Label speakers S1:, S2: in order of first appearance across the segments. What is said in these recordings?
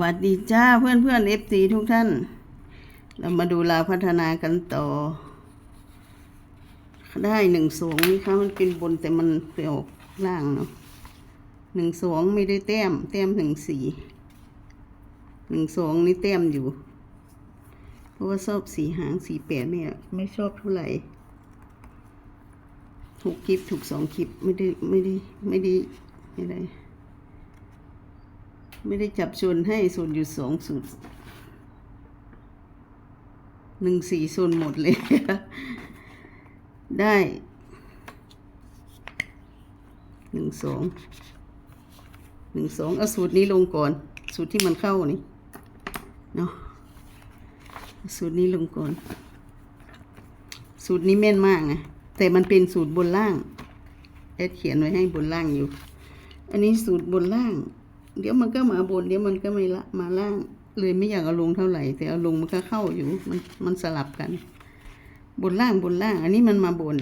S1: วัสดีจ้าเพื่อนเพื่อนเอฟซีทุกท่าน เรามาดูลาวพัฒนากันต่อ ได้หนึ่งสองนี่คะมันเป็นบนแต่มันไปออกล่างเนาะหนึ่งสองไม่ได้แต้ม แต้มถึงสี่หนึ่งสองนี่แต้มอยู่ เพราะว่าชอบสีหางสีแปดเนี่ยไม่ชอบเท่าไหร่ถูกคลิปถูกสองคลิปไม่ได้ไม่ได้ไม่ได้ไม่ได้ ไม่ได้จับชนให้ส่วนอยู่สองสูตรหนึ่งสี่ส่วนหมดเลย ได้หนึ่งสองหนึ่งสองเอาสูตรนี้ลงก่อน สูตรที่มันเข้านี่เนาะสูตรนี้ลงก่อน สูตรนี้แม่นมากไงแต่มันเป็นสูตรบนล่างแอดเขียนไว้ให้บนล่างอยู่ อันนี้สูตรบนล่าง เดี๋ยวมันก็มาบน เดี๋ยวมันก็ไม่ละมาล่าง เลยไม่อยากเอาลงเท่าไหร่ แต่เอาลงมันก็เข้าอยู่ มันมันสลับกัน บนล่างบนล่าง อันนี้มันมาบน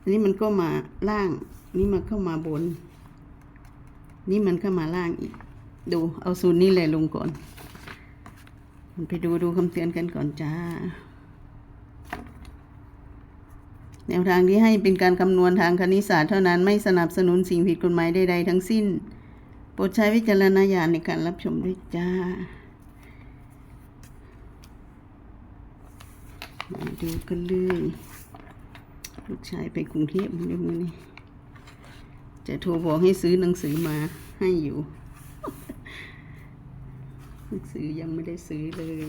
S1: อันนี้มันก็มาล่าง นี่มันเข้ามาบน นี่มันก็มาล่างอีก ดู เอาสูตรนี้เลยลงก่อนมันไปดูดูคำเตือนกันก่อนจ้าแนวทางที่ให้เป็นการคำนวณทางคณิตศาสตร์เท่านั้นไม่สนับสนุนสิ่งผิดกฎหมายใดๆทั้งสิ้น โปรดใช้วิจารณญาณในการรับชมด้วยจ้า มาดูกันเลย ลูกชายไปกรุงเทพเดี๋ยวมื้อนี้จะโทรบอกให้ซื้อหนังสือมาให้อยู่ หนังสือยังไม่ได้ซื้อเลย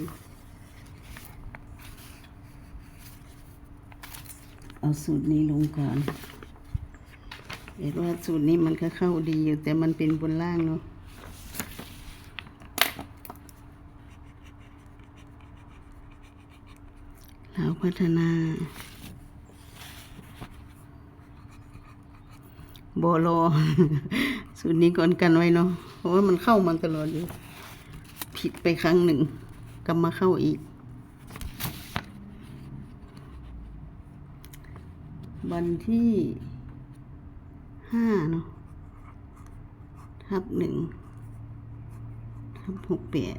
S1: เอาสูตรนี้ลงก่อน เห็นว่าสูตรนี้มันก็เข้าดีอยู่แต่มันเป็นบนล่างเนาะเราพัฒนาโบอรอสูตรนี้ก่อนกันไว้เนาะเพราะว่ามันเข้ามาตลอดอยู่ ผิดไปครั้งหนึ่งกลับมาเข้าอีก วันที่ ห้าเนาะทับหนึ่งทับหกแปด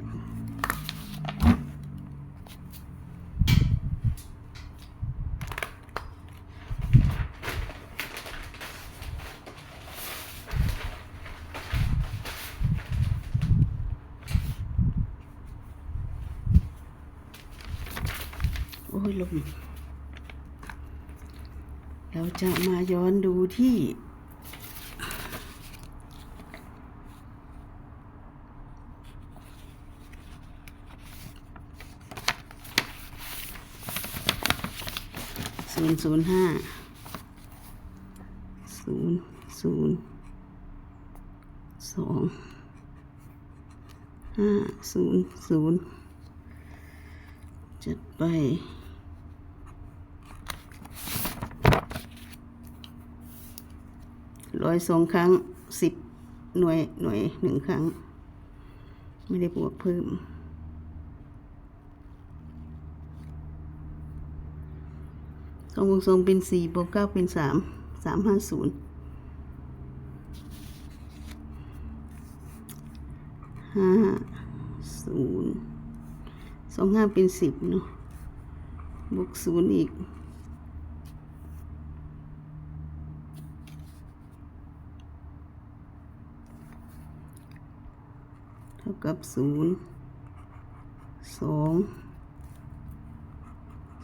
S1: โอ้ยลมเราจะมาย้อนดูที่ นย์ศูนย์ห้าศูนย์ศูนย์สองห้าศูนย์ศูนย์จัดไปร้อยสองครั้งสิบหน่วยหน่วยหนึ่งครั้ง ไม่ได้บวกเพิ่ม สองวกสองเป็นสี่บวกเก้าเป็นสามสามห้าศูนย์ห้าศูนย์สองห้าเป็นสิบเนาะบวกศูนย์อีกเท่ากับศูนย์สอง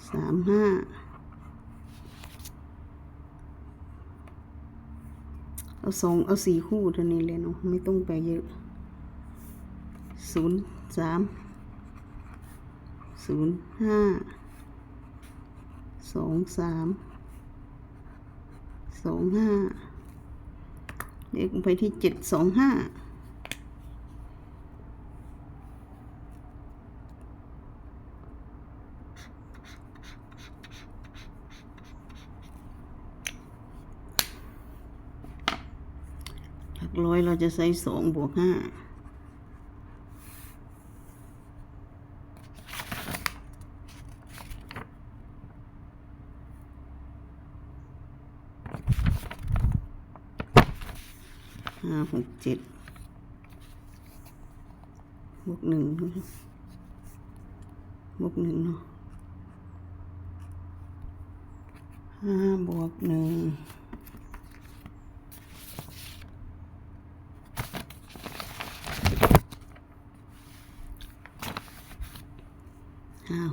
S1: สามห้า เอาสองเอาสี่คู่เท่านี้เลยเนาะไม่ต้องไปเยอะศูนย์สามศูนย์ห้าสองสามสองห้าเลขไปที่เจ็ดสองห้า ร้อยเราจะใส่สองบวกห้าห้าหกเจ็ดบวกหนึ่งบวกหนึ่งเนาะห้าบวกหนึ่ง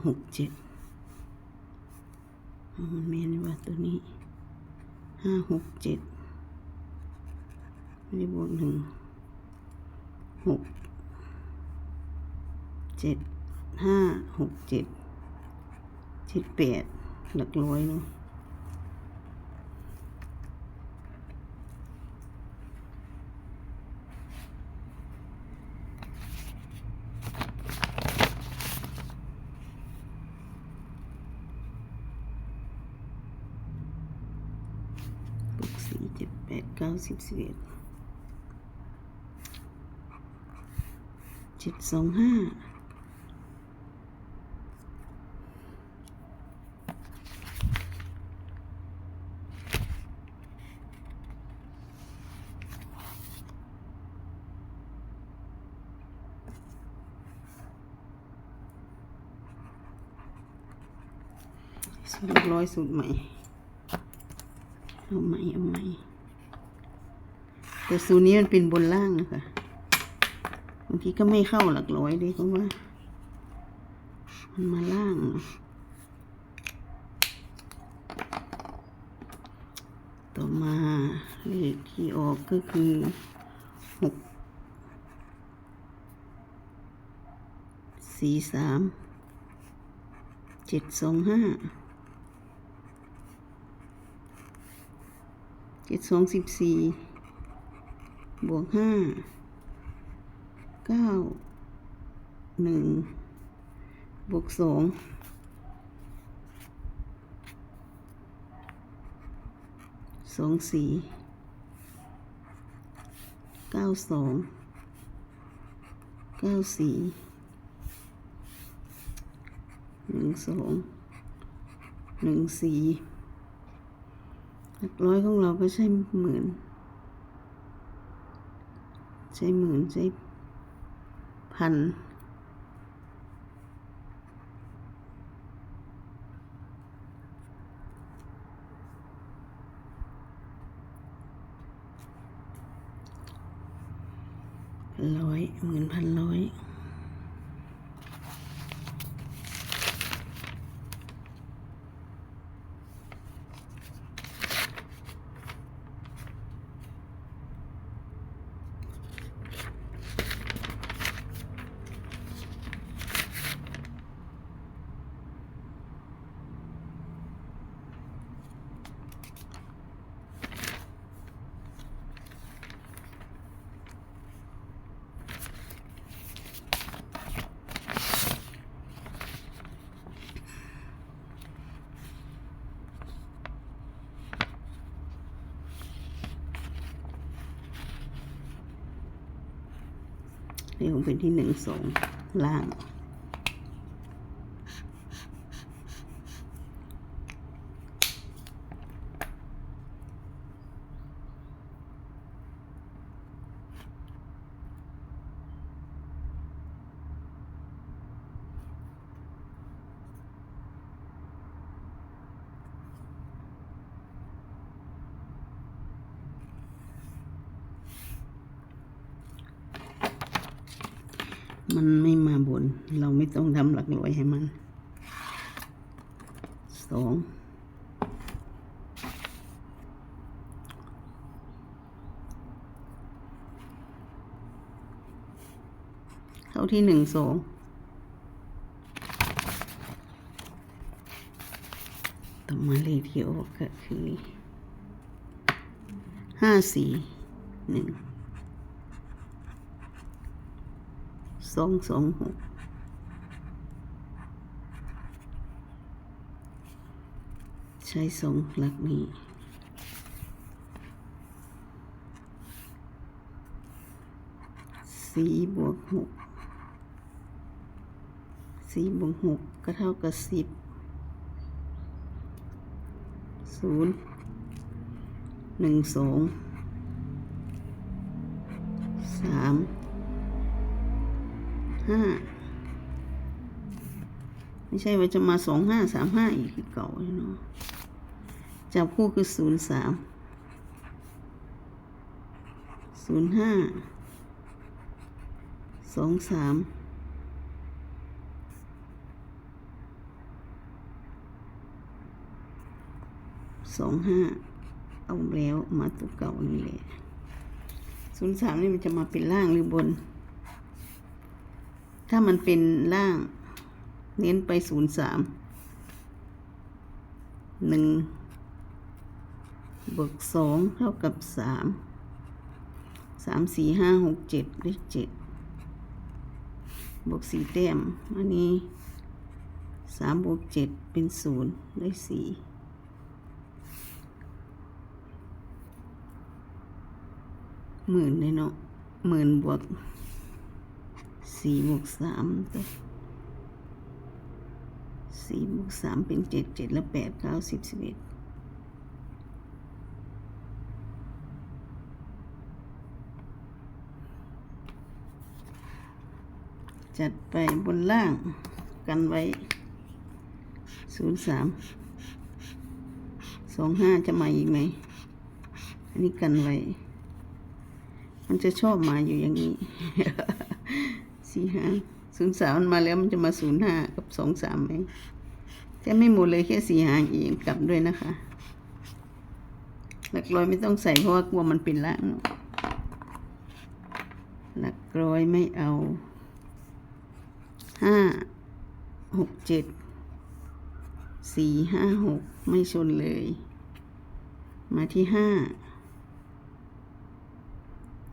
S1: ห้าหกเจ็ดมันเมนว่าตัวนี้ห้าหกเจ็ดนี่บวกหนึ่งหกเจ็ดห้าหกเจ็ดเจ็ดแปดหลักร้อยเนาะ 8 9 10 เจ็ดสองห้าสูตรร้อยสูตรใหม่เอาใหม่เอาใหม่ แต่สูนี้มันเป็นบนล่างนะคะบางทีก็ไม่เข้าหลักร้อยเลยเพราะว่า มันมาล่างนะต่อมาเลขที่ออกก็คือหกสี่สามเจ็ดสองห้าเจ็ดสองสิบสี่ บวกห้าเก้าหนึ่งบวกสองสองสี่เก้าสองเก้าสี่หนึ่งสองหนึ่งสี่หลักร้อยของเราก็ใช่หมื่น ใช้หมื่นใช้พันร้อยหมื่นพันร้อย เป็นที่หนึ่งสองล่าง มันไม่มาบน เราไม่ต้องทำหลักร้อยให้มันสองเข้าที่หนึ่งสองต่อมาเลขที่ออกก็คือห้าสี่หนึ่ง สองสองหกใช้สองหลักนี้สี่บวกหกสี่บวกหกก็เท่ากับสิบศูนย์หนึ่งสองสาม ห้าไม่ใช่ว่าจะมาสองห้าสามห้าอีกคือเก่าเนาะจับคู่คือศูนย์สามศูนย์ห้าสองสามสองห้าเอาแล้วมาตัวเก่านี่แหละศูนย์สามนี่มันจะมาเป็นล่างหรือบน ถ้ามันเป็นล่าง เน้นไปศูนย์สามหนึ่งบวกสองเท่ากับสามสามสี่ห้าหกเจ็ดได้เจ็ดบวกสี่แต้มอันนี้สามบวกเจ็ดเป็นศูนย์ได้สี่หมื่นเลยเนาะหมื่นบวก สี่บวกสามตัวสี่บวกสามเป็นเจ็ดเจ็ดและแปดเก้าสิบสิบเอ็ดจัดไปบนล่างกันไว้ศูนย์สามสองห้าจะมาอีกไหม อันนี้กันไว้ มันจะชอบมาอยู่อย่างนี้ สี่ห้าศูนย์สามมันมาแล้วมันจะมาศูนย์ห้ากับสองสามไหมจะไม่หมดเลยแค่สี่หางเองกลับด้วยนะคะ หลักร้อยไม่ต้องใส่เพราะว่ากลัวมันเป็นล่างเนหลักร้อยไม่เอาห้าหกเจ็ดสี่ห้าหกไม่ชนเลย มาที่ห้า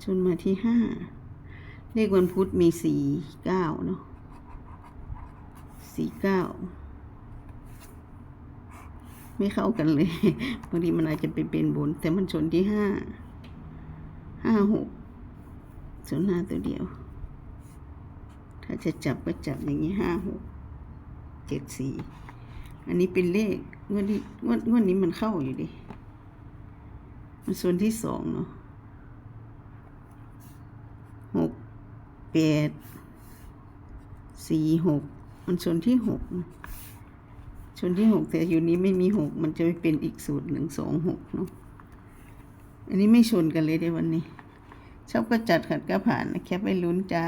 S1: ชนมาที่ห้า เลขวันพุธมีสี่เก้าเนาะสี่เก้าไม่เข้ากันเลยบางทีมันอาจจะไปเป็นบน แต่มันชนที่ห้าห้าหกชนห้าตัวเดียว ถ้าจะจับก็จับอย่างนี้ห้าหกเจ็ดสี่อันนี้เป็นเลขงวดนี้งวดงวดนี้มันเข้าอยู่ดิ มันส่วนที่สองเนาะหก แปดสี่หกมันชนที่หกชนที่หกแต่อยู่นี้ไม่มีหกมันจะไปเป็นอีกสูตรหนึ่งสองหกเนาะอันนี้ไม่ชนกันเลยในวันนี้ ชอบก็จัดขัดก็ผ่านนะแคปไปลุ้นจ้า